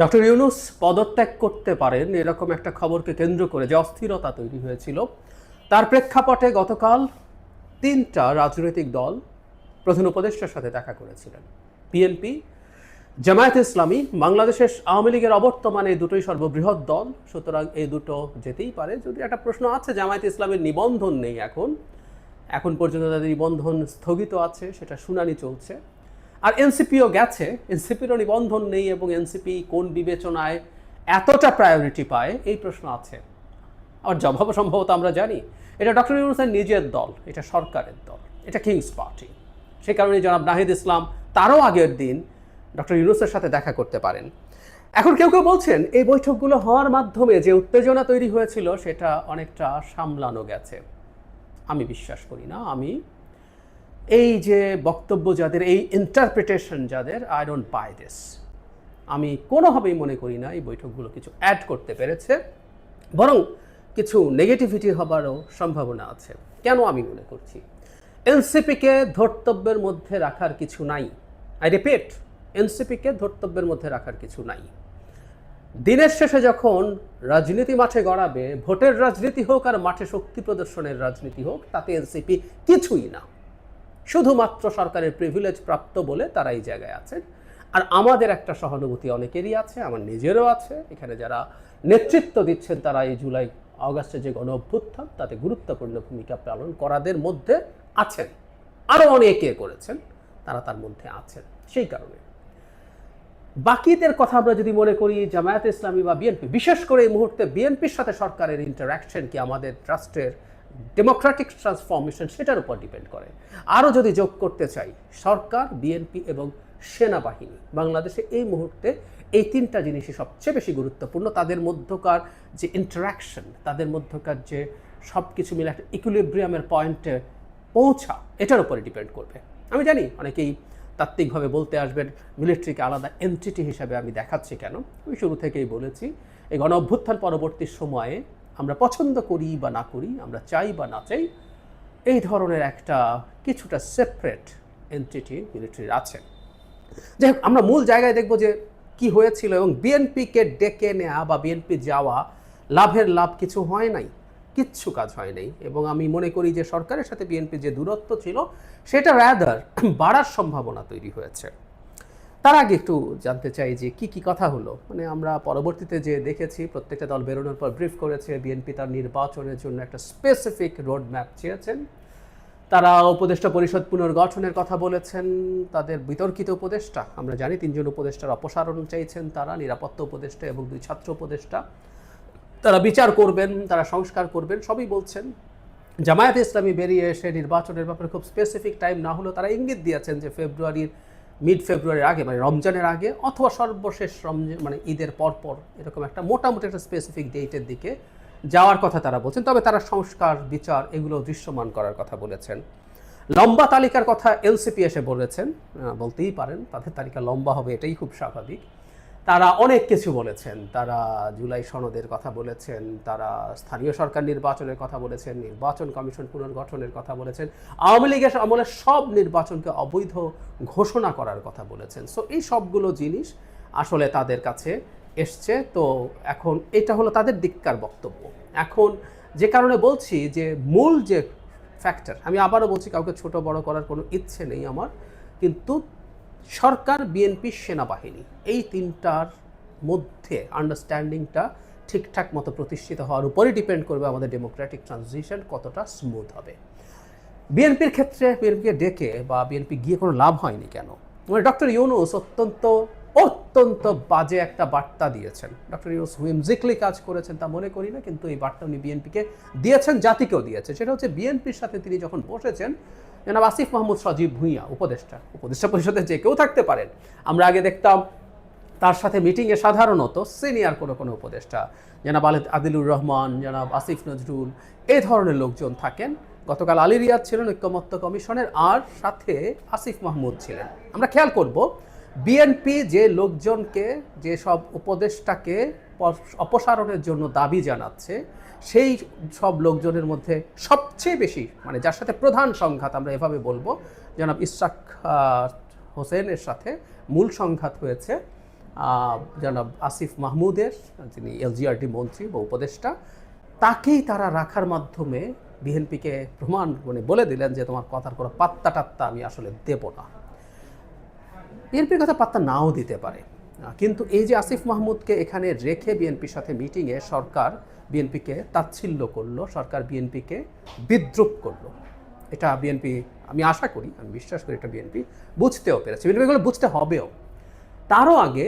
Doctor Yunus পদত্যাগ করতে পারেন এরকম একটা খবরকে কেন্দ্র করে যে অস্থিরতা তৈরি হয়েছিল। তার প্রেক্ষাপটে গতকাল তিনটা রাজনৈতিক দল প্রধান উপদেষ্টার সাথে দেখা করেছিলেন। বিএনপি, জামায়াত ইসলামী, বাংলাদেশের আওয়ামী লীগের অবর্তমানে এই দুটোই সর্ববৃহৎ দল। সুতরাং এই দুটো যেতেই পারে। যদি একটা প্রশ্ন আছে, জামায়াত ইসলামের নিবন্ধন নেই এখন। এখন পর্যন্ত তাদের নিবন্ধন স্থগিত আছে, সেটা শুনানি চলছে। আর এনসিপিও গেছে, এনসিপিরও নিবন্ধন নেই এবং এনসিপি কোন বিবেচনায় এতটা প্রায়োরিটি পায়, এই প্রশ্ন আছে। আর জবাব সম্ভবত আমরা জানি, এটা ডক্টর ইউনুসের নিজের দল, এটা সরকারের দল, এটা কিংস পার্টি সে কারণে জনাব নাহিদ ইসলাম তারও আগের দিন ডক্টর ইউনুসের সাথে দেখা করতে পারেন। এখন কেউ কেউ বলছেন, এই বৈঠকগুলো হওয়ার মাধ্যমে যে উত্তেজনা তৈরি হয়েছিল, সেটা অনেকটা সামলানো গেছে। আমি বিশ্বাস করি না, আমি এই যে বক্তব্য যাদের, এই ইন্টারপ্রিটেশন যাদের আই ডোন্ট বাই দিস আমি কোনোভাবেই মনে করি না এই বৈঠকগুলো কিছু অ্যাড করতে পেরেছে, বরং কিছু নেগেটিভিটি হবারও সম্ভাবনা আছে। কেন আমি মনে করছি? এনসিপিকে ধর্তব্যের মধ্যে রাখার কিছু নাই। আই রিপিট এনসিপিকে ধর্তব্যের মধ্যে রাখার কিছু নাই। দিনের শেষে যখন রাজনীতি মাঠে গড়াবে, ভোটের রাজনীতি হোক আর মাঠে শক্তি প্রদর্শনের রাজনীতি হোক, তাতে এনসিপি কিছুই না। শুধুমাত্র সরকারের প্রিভিলেজ প্রাপ্ত বলে তারা এই জায়গায় আছেন। আর আমাদের একটা সহানুভূতি অনেকেরই আছে, আমার নিজেরও আছে। এখানে যারা নেতৃত্ব দিচ্ছেন, তারা এই জুলাই, আগস্টে যে গণ অভ্যুত্থান, তাতে গুরুত্বপূর্ণ ভূমিকা পালন করাদের মধ্যে আছেন। আরও অনেকে করেছেন, তারা তার মধ্যে আছেন, সেই কারণে। বাকিদের কথা আমরা যদি মনে করি, জামায়াত ইসলামী বা বিএনপি, বিশেষ করে এই মুহূর্তে বিএনপির সাথে সরকারের ইন্টারাকশন কি আমাদের ট্রাস্টের ডেমোক্রেটিক ট্রান্সফরমেশন সেটার উপর ডিপেন্ড করে। আরও যদি যোগ করতে চাই, সরকার বিএনপি এবং সেনাবাহিনী, বাংলাদেশে এই মুহূর্তে এই তিনটা জিনিসই সবচেয়ে বেশি গুরুত্বপূর্ণ। তাদের মধ্যকার যে ইন্টারাকশন তাদের মধ্যকার যে সব কিছু মিলে একটা ইকুলিব্রিয়ামের পয়েন্টে পৌঁছা, এটার উপরে ডিপেন্ড করবে। আমি জানি অনেকেই তাত্ত্বিকভাবে বলতে আসবেন মিলিটারিকে আলাদা এন্টিটি হিসাবে আমি দেখাচ্ছি কেন? আমি শুরু থেকেই বলেছি, এই গণ অভ্যুত্থান পরবর্তী সময়ে আমরা পছন্দ করি বা না করি, আমরা চাই বা না চাই, এই ধরনের একটা কিছুটা সেপারেট এন্টিটি মিলিটারির আছে। যাই হোক আমরা মূল জায়গায় দেখব যে কি হয়েছিল এবং বিএনপিকে ডেকে নেওয়া বা বিএনপি যাওয়া, লাভের লাভ কিছু হয় নাই, কিচ্ছু কাজ হয় নাই এবং আমি মনে করি যে সরকারের সাথে বিএনপি যে দূরত্ব ছিল, সেটা র্যাদার বাড়ার সম্ভাবনা তৈরি হয়েছে। তার আগে একটু জানতে চাই যে কি কি কথা হলো? মানে আমরা পরবর্তীতে যে দেখেছি, প্রত্যেকটা দল বেরোনোর পর ব্রিফ করেছে, বিএনপি তার নির্বাচনের জন্য একটা স্পেসিফিক রোড ম্যাপ চেয়েছেন। তারা উপদেষ্টা পরিষদ পুনর্গঠনের কথা বলেছেন, তাদের বিতর্কিত উপদেষ্টা, আমরা জানি তিনজন উপদেষ্টার অপসারণ চাইছেন তারা, নিরাপত্তা উপদেষ্টা এবং দুই ছাত্র উপদেষ্টা। তারা বিচার করবেন, তারা সংস্কার করবেন, সবই বলছেন। জামায়াত ইসলামী বেরিয়ে এসে নির্বাচনের ব্যাপারে খুব স্পেসিফিক টাইম না হলেও তারা ইঙ্গিত দিয়েছেন যে ফেব্রুয়ারির মিড ফেব্রুয়ারির আগে মানে রমজানের আগে অথবা সর্বশেষ রমজান মানে ঈদের পরপর এরকম একটা মোটামুটি একটা স্পেসিফিক ডেটের দিকে যাওয়ার কথা তারা বলছেন। তবে তারা সংস্কার, বিচার এগুলো দৃশ্যমান করার কথা বলেছেন। লম্বা তালিকার কথা এলসিপি এসে বলেছেন। বলতেই পারেন, তাদের তালিকা লম্বা হবে, এটাই খুব স্বাভাবিক। তারা অনেক কিছু বলেছেন। তারা জুলাই সনদের কথা বলেছেন, তারা স্থানীয় সরকার নির্বাচনের কথা বলেছেন, নির্বাচন কমিশন পুনর্গঠনের কথা বলেছেন, আওয়ামী লীগের আমলে সব নির্বাচনকে অবৈধ ঘোষণা করার কথা বলেছেন। সো এই সবগুলো জিনিস আসলে তাদের কাছে এসছে। তো এখন এটা হলো তাদের দিককার বক্তব্য। এখন যে কারণে বলছি যে মূল যে ফ্যাক্টর আমি আবারও বলছি কাউকে ছোট বড় করার কোনো ইচ্ছে নেই আমার, কিন্তু সরকার, বিএনপি, সেনাবাহিনী, এই তিনটার মধ্যে আন্ডারস্ট্যান্ডিংটা ঠিকঠাক মতো প্রতিষ্ঠিত হওয়ার উপরই ডিপেন্ড করবে আমাদের ডেমোক্রেটিক ট্রানজিশন কতটা স্মুথ হবে। বিএনপির ক্ষেত্রে বিএনপিকে ডেকে বা বিএনপি গিয়ে কোনো লাভ হয়নি কেন? মানে ডক্টর ইউনুস অত্যন্ত অত্যন্ত বাজে একটা বার্তা দিয়েছেন। ডক্টর ইউনুস হুইমজিকলি কাজ করেছেন তা মনে করি না, কিন্তু এই বার্তা উনি বিএনপিকে দিয়েছেন, জাতিকেও দিয়েছেন। সেটা হচ্ছে বিএনপির সাথে তিনি যখন বসেছেন জনাব আসিফ মাহমুদ সজীব ভুঁইয়া, উপদেষ্টা। উপদেষ্টা পরিষদে যে কেউ থাকতে পারেন। আমরা আগে দেখতাম তার সাথে মিটিংয়ে সাধারণত সিনিয়র কোনো কোনো উপদেষ্টা। জনাব আদিলুর রহমান, জনাব আসিফ নজরুল এই ধরনের লোকজন থাকেন। গতকাল আলী রিয়াদ ছিলেন ঐক্যমত্য কমিশনের, আর সাথে আসিফ মাহমুদ ছিলেন। আমরা খেয়াল করব, বিএনপি যে লোকজনকে, যে সব উপদেষ্টাকে অপসারণের জন্য দাবি জানাচ্ছে, সেই সব লোকজনের মধ্যে সবচেয়ে বেশি মানে যার সাথে প্রধান সংঘাত আমরা এভাবে বলব, জনাব ইশরাক হোসেনের সাথে মূল সংঘাত হয়েছে জনাব আসিফ মাহমুদের, যিনি এলজিআরডি মন্ত্রী বা উপদেষ্টা, তাকেই তারা রাখার মাধ্যমে বিএনপিকে প্রমাণ মানে বলে দিলেন যে তোমার কথার কোনো পাত্তা টাত্তা আমি আসলে দেব না। বিএনপির কথা পাত্তা নাও দিতে পারে। কিন্তু এই যে আসিফ মাহমুদকে এখানে রেখে বিএনপির সাথে মিটিংয়ে সরকার বিএনপিকে তাচ্ছিল্য করল, সরকার বিএনপিকে বিদ্রুপ করল। এটা বিএনপি, আমি আশা করি, আমি বিশ্বাস করি এটা বিএনপি বুঝতেও পেরেছে। বিএনপি বুঝতে হবেও। তারও আগে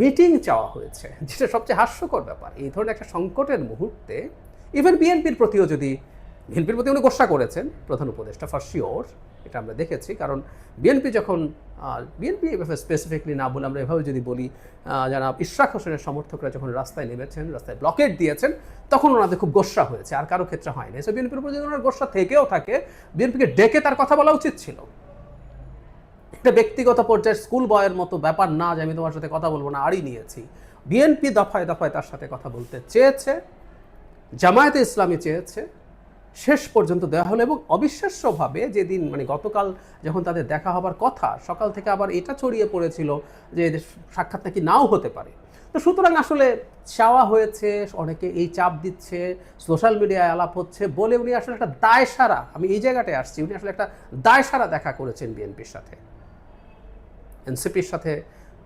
মিটিং চাওয়া হয়েছে, যেটা সবচেয়ে হাস্যকর ব্যাপার। এই ধরনের একটা সংকটের মুহূর্তে ইভেন বিএনপির প্রতিও যদি, বিএনপির প্রতি উনি গোসা করেছেন, প্রধান উপদেষ্টা ফর শিওর এটা আমরা দেখেছি। কারণ বিএনপি যখন বিএনপি এভাবে স্পেসিফিকলি না বলে আমরা এভাবে যদি বলি যারা ইশরাক হোসেনের সমর্থকরা যখন রাস্তায় নেমেছেন, রাস্তায় ব্লকেট দিয়েছেন, তখন ওনাদের খুব গোসা হয়েছে, আর কারও ক্ষেত্রে হয়নি। সো বিএনপির উপর যদি ওনার গোসা থেকেও থাকে। বিএনপিকে ডেকে তার কথা বলা উচিত ছিল। একটা ব্যক্তিগত পর্যায়ে স্কুল বয়ের মতো ব্যাপার না যে আমি তোমার সাথে কথা বলব না, আড়ি নিয়েছি। বিএনপি দফায় দফায় তার সাথে কথা বলতে চেয়েছে, জামায়াতে ইসলামী চেয়েছে শেষ পর্যন্ত দেওয়া হলো এবং অবিশ্বাস্যভাবে যেদিন মানে গতকাল যখন তাদের দেখা হবার কথা, সকাল থেকে আবার এটা ছড়িয়ে পড়েছিল যে সাক্ষাৎ নাকি নাও হতে পারে। তো সুতরাং আসলে চাওয়া হয়েছে, অনেকে এই চাপ দিচ্ছে, সোশ্যাল মিডিয়ায় আলাপ হচ্ছে বলে উনি আসলে একটা দায় সারা আমি এই জায়গাটায় আসছি, উনি আসলে একটা দায় সারা দেখা করেছেন বিএনপির সাথে। এনসিপির সাথে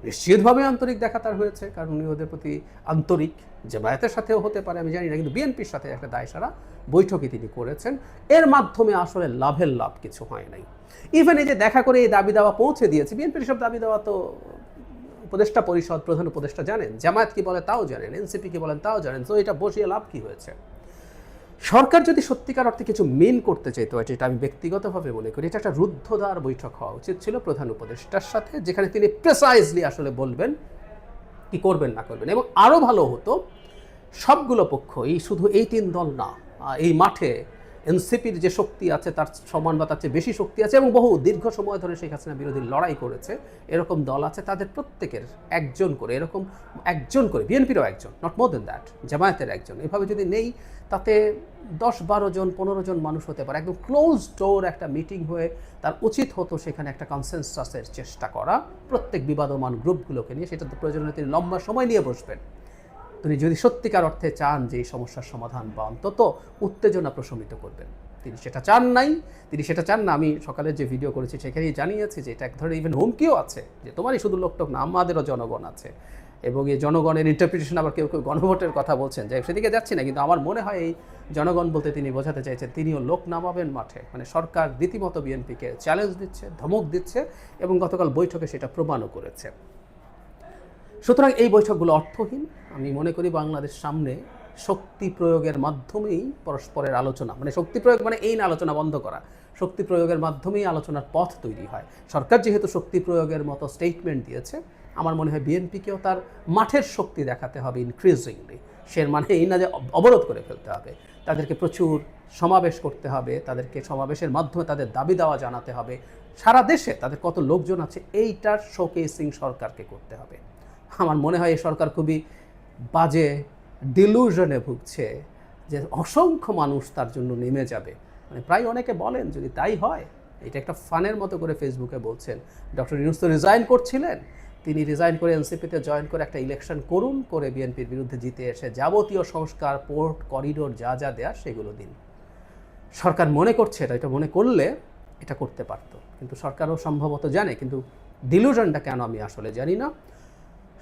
নিশ্চিতভাবে আন্তরিক দেখা তার হয়েছে, কারণ উনি ওদের প্রতি আন্তরিক জামায়াতের সাথেও হতে পারে, আমি জানি না, কিন্তু বিএনপির সাথে একটা দায়সারা বৈঠকে তিনি করেছেন। এর মাধ্যমে আসলে লাভের লাভ কিছু হয় নাই। ইভেন এই যে দেখা করে এই দাবি দাওয়া পৌঁছে দিয়েছে, বিএনপির সব দাবি দেওয়া তো উপদেষ্টা পরিষদ, প্রধান উপদেষ্টা জানেন, জামায়াত কি বলে তাও জানেন, এনসিপি কি বলেন তাও জানেন, তো এটা বসিয়ে লাভ কি হয়েছে? সরকার যদি সত্যিকার অর্থে কিছু মেন করতে চাইতো এটা আমি ব্যক্তিগতভাবে মনে করি, এটা একটা রুদ্ধদ্বার বৈঠক হওয়া উচিত ছিল প্রধান উপদেষ্টার সাথে, যেখানে তিনি প্রেসাইজলি আসলে বলবেন কি করবেন, না করবেন। এবং আরও ভালো হতো, সবগুলো পক্ষই শুধু এই তিন দল না এই মাঠে এনসিপির যে শক্তি আছে, তার সমান বা তার চেয়ে বেশি শক্তি আছে এবং বহু দীর্ঘ সময় ধরে শেখ হাসিনা বিরোধী লড়াই করেছে। এরকম দল আছে, তাদের প্রত্যেকের একজন করে, এরকম একজন করে, বিএনপিরও একজন নট মোর দেন দ্যাট জামায়াতের একজন। এভাবে যদি নেই, তাতে দশ বারো জন, পনেরো জন মানুষ হতে পারে। একদম ক্লোজ ডোর একটা মিটিং হয়ে তার উচিত হতো সেখানে একটা কনসেনসাসের চেষ্টা করা। প্রত্যেক বিবাদমান গ্রুপগুলোকে নিয়ে সেটা প্রয়োজন তিনি লম্বা সময় নিয়ে বসবেন। তিনি যদি সত্যিকার অর্থে চান যে এই সমস্যার সমাধান বা অন্তত উত্তেজনা প্রশমিত করবেন। তিনি সেটা চান নাই, তিনি সেটা চান না। আমি সকালে যে ভিডিও করেছি সেখানেই জানিয়েছি যে এটা এক ধরনের ইভেন হুমকিও আছে, যে তোমারই শুধু লোকটোক না, আমাদেরও জনগণ আছে। এবং এই জনগণের ইন্টারপ্রিটেশন আবার কেউ কেউ গণভোটের কথা বলছেন, যে সেদিকে যাচ্ছি না। কিন্তু আমার মনে হয় এই জনগণ বলতে তিনি বোঝাতে চাইছেন তিনিও লোক নামাবেন মাঠে। মানে সরকার রীতিমতো বিএনপিকে চ্যালেঞ্জ দিচ্ছে, ধমক দিচ্ছে এবং গতকাল বৈঠকে সেটা প্রমাণও করেছে। সুতরাং এই বৈঠকগুলো অর্থহীন। আমি মনে করি বাংলাদেশ সামনে শক্তি প্রয়োগের মাধ্যমেই পরস্পরের আলোচনা মানে শক্তি প্রয়োগ মানে এই না আলোচনা বন্ধ করা। শক্তি প্রয়োগের মাধ্যমেই আলোচনার পথ তৈরি হয়। সরকার যেহেতু শক্তি প্রয়োগের মতো স্টেটমেন্ট দিয়েছে, আমার মনে হয় বিএনপিকেও তার মাঠের শক্তি দেখাতে হবে ইনক্রিজিংলি সে মানে এই না যে অবরোধ করে ফেলতে হবে। তাদেরকে প্রচুর সমাবেশ করতে হবে, তাদেরকে সমাবেশের মাধ্যমে তাদের দাবি দেওয়া জানাতে হবে। সারা দেশে তাদের কত লোকজন আছে, এইটার শোকেসিং সরকারকে করতে হবে। আমার মনে হয় এই সরকার খুবই বাজে ডিলুশনে ভুগছে যে অসংখ্য মানুষ তার জন্য নেমে যাবে। মানে প্রায় অনেকে বলেন, যদি তাই হয়, এটা একটা ফানের মতো করে ফেসবুকে বলছেন। ডক্টর ইউনুস তো রিজাইন করছিলেন। তিনি রিজাইন করে এনসিপিতে জয়েন করে একটা ইলেকশন করুন করে বিএনপির বিরুদ্ধে জিতে এসে যাবতীয় সংস্কার পোর্ট করিডোর যা যা দেয়া সেগুলো দিন। সরকার মনে করছে এটা এটা মনে করলে এটা করতে পারতো। কিন্তু সরকারও সম্ভবত জানে, কিন্তু ডিলুশনটা কেন আমি আসলে জানি না।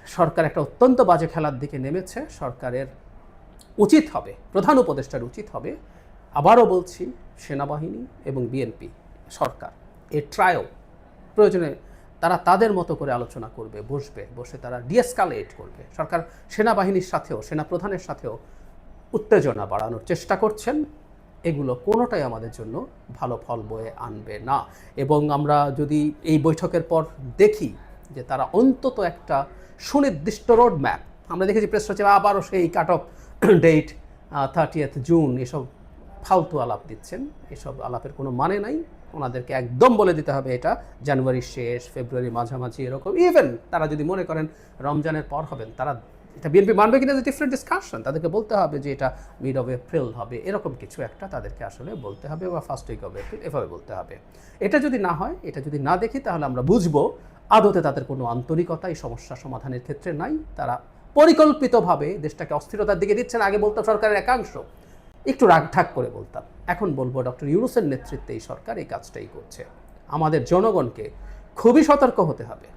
সরকার একটা অত্যন্ত বাজে খেলার দিকে নেমেছে। সরকারের উচিত হবে, প্রধান উপদেষ্টার উচিত হবে, আবারও বলছি, সেনাবাহিনী এবং বিএনপি, সরকার এ ট্রায়ও প্রয়োজনে তারা তাদের মতো করে আলোচনা করবে, বসবে, বসে তারা ডিএসকালেট করবে। সরকার সেনাবাহিনীর সাথেও সেনা প্রধানের সাথেও উত্তেজনা বাড়ানোর চেষ্টা করছেন। এগুলো কোনোটাই আমাদের জন্য ভালো ফল বয়ে আনবে না। এবং আমরা যদি এই বৈঠকের পর দেখি যে তারা অন্তত একটা সুনির্দিষ্ট রোড ম্যাপ আমরা দেখেছি প্রেস সচিব আবারও সেই cut off date thirtieth June এসব ফালতু আলাপ দিচ্ছেন। এসব আলাপের কোনো মানে নাই। ওনাদেরকে একদম বলে দিতে হবে এটা জানুয়ারির শেষ, ফেব্রুয়ারি মাঝামাঝি এরকম। ইভেন তারা যদি মনে করেন রমজানের পর হবেন, তারা এটা বিএনপি মানবে কিনা যে ডিফারেন্ট ডিসকাশন তাদেরকে বলতে হবে যে এটা মিড অফ এপ্রিল হবে। এরকম কিছু একটা তাদেরকে আসলে বলতে হবে বা ফার্স্ট উইক অফ এপ্রিল এভাবে বলতে হবে। এটা যদি না হয়, এটা যদি না দেখি তাহলে আমরা বুঝব আদতে তাদের কোনো আন্তরিকতা, এই সমস্যা সমাধানের ক্ষেত্রে নাই। তারা পরিকল্পিতভাবে দেশটাকে অস্থিরতার দিকে দিচ্ছেন। আগে বলতাম সরকারের একাংশ। একটু রাগঠাক করে বলতাম। এখন বলব ডক্টর ইউনুসের নেতৃত্বে এই সরকার এই কাজটাই করছে। আমাদের জনগণকে খুবই সতর্ক হতে হবে।